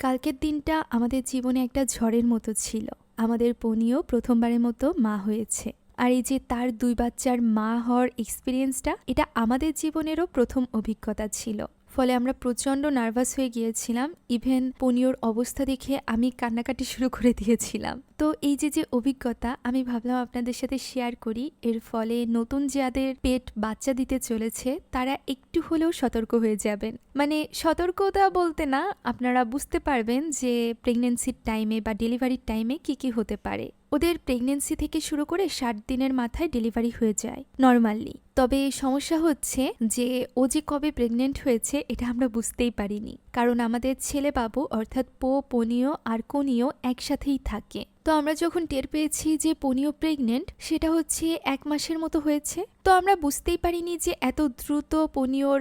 কালকের দিনটা আমাদের জীবনে একটা ঝড়ের মতো ছিল। আমাদের পনিও প্রথমবারের মতো মা হয়েছে। আর এই যে তার দুই বাচ্চার মা হওয়ার এক্সপিরিয়েন্সটা এটা আমাদের জীবনেরও প্রথম অভিজ্ঞতা ছিল। ফলে আমরা প্রচণ্ড নার্ভাস হয়ে গিয়েছিলাম। ইভেন পনিওর অবস্থা দেখে আমি কান্নাকাটি শুরু করে দিয়েছিলাম। তো এই যে যে অভিজ্ঞতা আমি ভাবলাম আপনাদের সাথে শেয়ার করি, এর ফলে নতুন যাদের পেট বাচ্চা দিতে চলেছে, তারা একটু হলেও সতর্ক হয়ে যাবেন। মানে সতর্কতা বলতে না, আপনারা বুঝতে পারবেন যে প্রেগনেন্সির টাইমে বা ডেলিভারির টাইমে কি কি হতে পারে। ওদের প্রেগনেন্সি থেকে শুরু করে ষাট দিনের মাথায় ডেলিভারি হয়ে যায় নর্মালি তবে সমস্যা হচ্ছে যে, ও যে কবে প্রেগনেন্ট হয়েছে এটা আমরা বুঝতেই পারিনি। কারণ আমাদের ছেলে বাবু অর্থাৎ পো পনীয় আর কনিও একসাথেই থাকে। তো আমরা যখন টের পেয়েছি যে পনিও প্রেগনেন্ট সেটা হচ্ছে এক মাসের মতো হয়েছে। তো আমরা বুঝতেই পারিনি যে এত দ্রুত পনিওর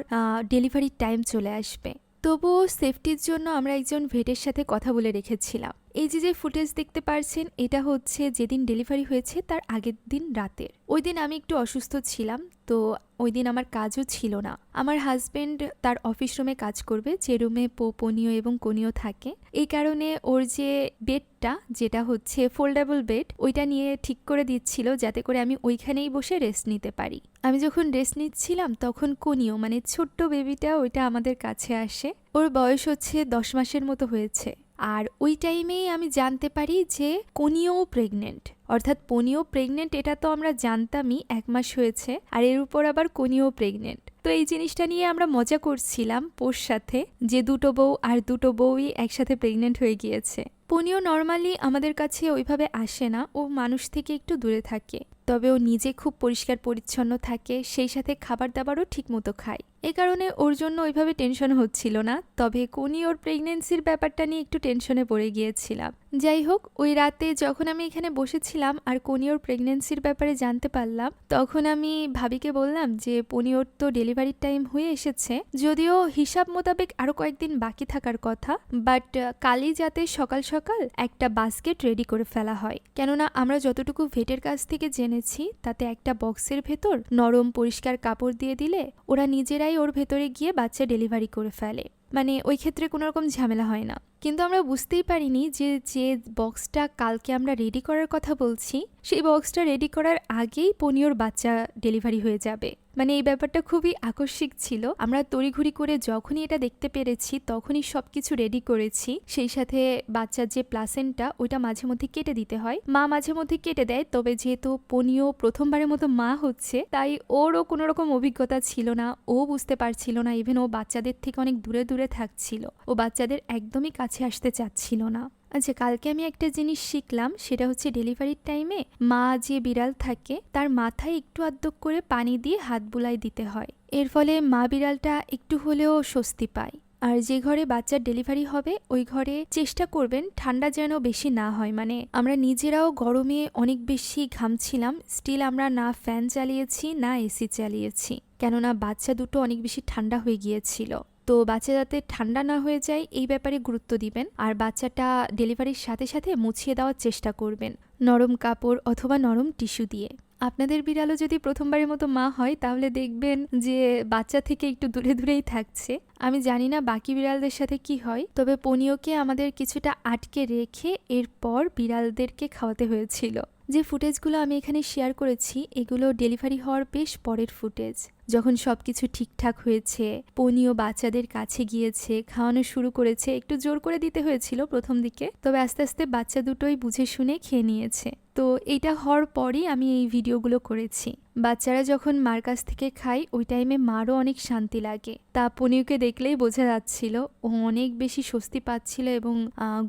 ডেলিভারির টাইম চলে আসবে। তবুও সেফটির জন্য আমরা একজন ভেটের সাথে কথা বলে রেখেছিলাম। এই যে যে ফুটেজ দেখতে পারছেন, এটা হচ্ছে যেদিন ডেলিভারি হয়েছে, তার আগের দিন রাতের। ওই দিন আমি একটু অসুস্থ ছিলাম, তো ওই দিন আমার কাজও ছিল না। আমার হাজবেন্ড তার অফিস রুমে কাজ করবে, যে রুমে পোপনীয় এবং কনীয় থাকে। এই কারণে ওর যে বেডটা যেটা হচ্ছে ফোল্ডেবল বেড ওইটা নিয়ে ঠিক করে দিচ্ছিল, যাতে করে আমি ওইখানেই বসে রেস্ট নিতে পারি। আমি যখন রেস্ট নিচ্ছিলাম, তখন কনীয় মানে ছোট্ট বেবিটা ওইটা আমাদের কাছে আসে। ওর বয়স হচ্ছে দশ মাসের মতো হয়েছে। আর ওই টাইমেই আমি জানতে পারি যে কনিও প্রেগনেন্ট। অর্থাৎ পনিও প্রেগনেন্ট, এটা তো আমরা জানতামই, এক মাস হয়েছে, আর এর উপর আবার কনিও প্রেগনেন্ট। তো এই জিনিসটা নিয়ে আমরা মজা করছিলাম পোর সাথে, যে দুটো বউ আর দুটো বউই একসাথে প্রেগনেন্ট হয়ে গিয়েছে। পনিও নর্মালি আমাদের কাছে ওইভাবে আসে না, ও মানুষ থেকে একটু দূরে থাকে। তবে ও নিজে খুব পরিষ্কার পরিচ্ছন্ন থাকে, সেই সাথে খাবার দাবারও ঠিকমতো খায়। এ কারণে ওর জন্য ওইভাবে টেনশন হচ্ছিল না, তবে কোনি ওর প্রেগনেন্সির ব্যাপারটা নিয়ে একটু টেনশনে পড়ে গিয়েছিলাম। যাই হোক, ওই রাতে যখন আমি এখানে বসেছিলাম আর কোনিওর প্রেগনেন্সির ব্যাপারে জানতে পারলাম, তখন আমি ভাবিকে বললাম যে পনিওর তো ডেলিভারির টাইম হয়ে এসেছে। যদিও হিসাব মোতাবেক আরও কয়েকদিন বাকি থাকার কথা, বাট কালই যাতে সকাল সকাল একটা বাস্কেট রেডি করে ফেলা হয়। কেননা আমরা যতটুকু ভেটের কাছ থেকে জেনেছি তাতে একটা বক্সের ভেতর নরম পরিষ্কার কাপড় দিয়ে দিলে ওরা নিজেরাই ওর ভেতরে গিয়ে বাচ্চা ডেলিভারি করে ফেলে। মানে ওই ক্ষেত্রে কোনো রকম ঝামেলা হয় না। কিন্তু আমরা বুঝতেই পারিনি যে যে বক্সটা কালকে আমরা রেডি করার কথা বলছি, সেই বক্সটা রেডি করার আগেই পনিওর বাচ্চা ডেলিভারি হয়ে যাবে। মানে এই ব্যাপারটা খুবই আকস্মিক ছিল। আমরা তড়িঘড়ি করে যখনই এটা দেখতে পেরেছি, তখনই সব কিছু রেডি করেছি। সেই সাথে বাচ্চার যে প্লাসেন্টটা ওইটা মাঝে মধ্যে কেটে দিতে হয়। মা মাঝে মধ্যে কেটে দেয়, তবে যেহেতু পনিও প্রথমবারের মতো মা হচ্ছে, তাই ওরও কোনো রকম অভিজ্ঞতা ছিল না। ও বুঝতে পারছিল না ইভেন ও বাচ্চাদের থেকে অনেক দূরে দূরে থাকছিল। ও বাচ্চাদের একদমই কাছে আসতে চাচ্ছিল না। আচ্ছা কালকে আমি একটা জিনিস শিখলাম, সেটা হচ্ছে ডেলিভারির টাইমে মা যে বিড়াল থাকে, তার মাথায় একটু আদ্যক করে পানি দিয়ে হাত বুলাই দিতে হয়। এর ফলে মা বিড়ালটা একটু হলেও স্বস্তি পায়। আর যে ঘরে বাচ্চার ডেলিভারি হবে, ওই ঘরে চেষ্টা করবেন ঠান্ডা যেন বেশি না হয়। মানে আমরা নিজেরাও গরমে অনেক বেশি ঘামছিলাম, স্টিল আমরা না ফ্যান চালিয়েছি, না এসি চালিয়েছি। কেননা বাচ্চা দুটো অনেক বেশি ঠান্ডা হয়ে গিয়েছিল। তো বাচ্চা যাতে ঠান্ডা না হয়ে যায় এই ব্যাপারে গুরুত্ব দিবেন। আর বাচ্চাটা ডেলিভারির সাথে সাথে মুছিয়ে দেওয়ার চেষ্টা করবেন, নরম কাপড় অথবা নরম টিস্যু দিয়ে। আপনাদের বিড়ালও যদি প্রথমবারের মতো মা হয়, তাহলে দেখবেন যে বাচ্চা থেকে একটু দূরে দূরেই থাকছে। আমি জানি না বাকি বিড়ালদের সাথে কি হয়, তবে পনিওকে আমাদের কিছুটা আটকে রেখে এরপর বিড়ালদেরকে খাওয়াতে হয়েছিল। যে ফুটেজগুলো আমি এখানে শেয়ার করেছি, এগুলো ডেলিভারি হওয়ার বেশ পরের ফুটেজ। যখন সব কিছু ঠিকঠাক হয়েছে, পনিও বাচ্চাদের কাছে গিয়েছে, খাওয়ানো শুরু করেছে, একটু জোর করে দিতে হয়েছিল প্রথম দিকে, তবে আস্তে আস্তে বাচ্চা দুটোই বুঝে শুনে খেয়ে নিয়েছে। তো এইটা হওয়ার পরই আমি এই ভিডিওগুলো করেছি। বাচ্চারা যখন মার কাছ থেকে খায়, ওই টাইমে মারও অনেক শান্তি লাগে। তা পনিউকে দেখলেই বোঝা যাচ্ছিল, ও অনেক বেশি স্বস্তি পাচ্ছিল এবং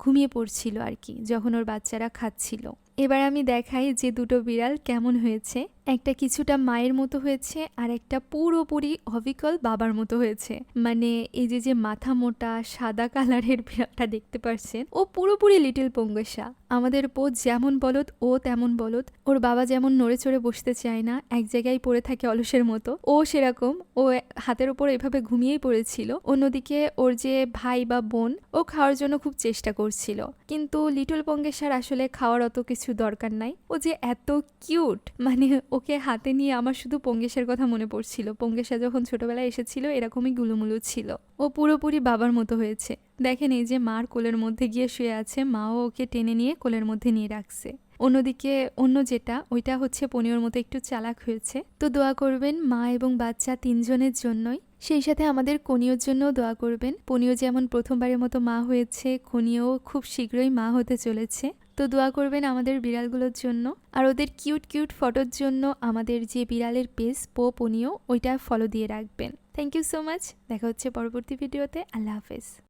ঘুমিয়ে পড়ছিল আর কি, যখন ওর বাচ্চারা খাচ্ছিল। এবার আমি দেখাই যে দুটো বিড়াল কেমন হয়েছে। একটা কিছুটা মায়ের মতো হয়েছে আর একটা পুরোপুরি অবিকল বাবার মতো হয়েছে। মানে এই যে যে মাথা মোটা, সাদা কালারের বিড়ালটা দেখতে পারছেন, ও পুরোপুরি লিটিল পঙ্গসা। আমাদের পো যেমন বলত ও তেমন বলদ। ওর বাবা যেমন নড়ে চড়ে বসতে চায় না, এক জায়গায় পড়ে থাকে অলসের মতো, ও সেরকম। ও হাতের ওপর এভাবে ঘুমিয়েই পড়েছিল। অন্যদিকে ওর যে ভাই বা বোন, ও খাওয়ার জন্য খুব চেষ্টা করছিল। কিন্তু লিটল পঙ্গেশার আসলে খাওয়ার অত কিছু দরকার নাই। ও যে এত কিউট! মানে ওকে হাতে নিয়ে আমার শুধু পঙ্গেশের কথা মনে পড়ছিল। পঙ্গেশা যখন ছোটবেলায় এসেছিল, এরকমই গুলুমুলু ছিল। ও পুরোপুরি বাবার মতো হয়েছে। দেখেন এই যে মার কোলের মধ্যে গিয়ে শুয়ে আছে, মাও ওকে টেনে নিয়ে কোলের মধ্যে নিয়ে রাখছে। অন্যদিকে অন্য যেটা, ওইটা হচ্ছে পনিওর মতো একটু চালাক হয়েছে। তো দোয়া করবেন মা এবং বাচ্চা তিনজনের জন্যই। সেই সাথে আমাদের কনিওর জন্য দোয়া করবেন। পনিও যেমন প্রথমবারের মতো মা হয়েছে, কনিও খুব শীঘ্রই মা হতে চলেছে। তো দোয়া করবেন আমাদের বিড়ালগুলোর জন্য। আর ওদের কিউট কিউট ফটোর জন্য আমাদের যে বিড়ালের পেজ পো পনিও ওইটা ফলো দিয়ে রাখবেন। থ্যাংক ইউ সো মাচ দেখা হচ্ছে পরবর্তী ভিডিওতে। আল্লাহ হাফেজ।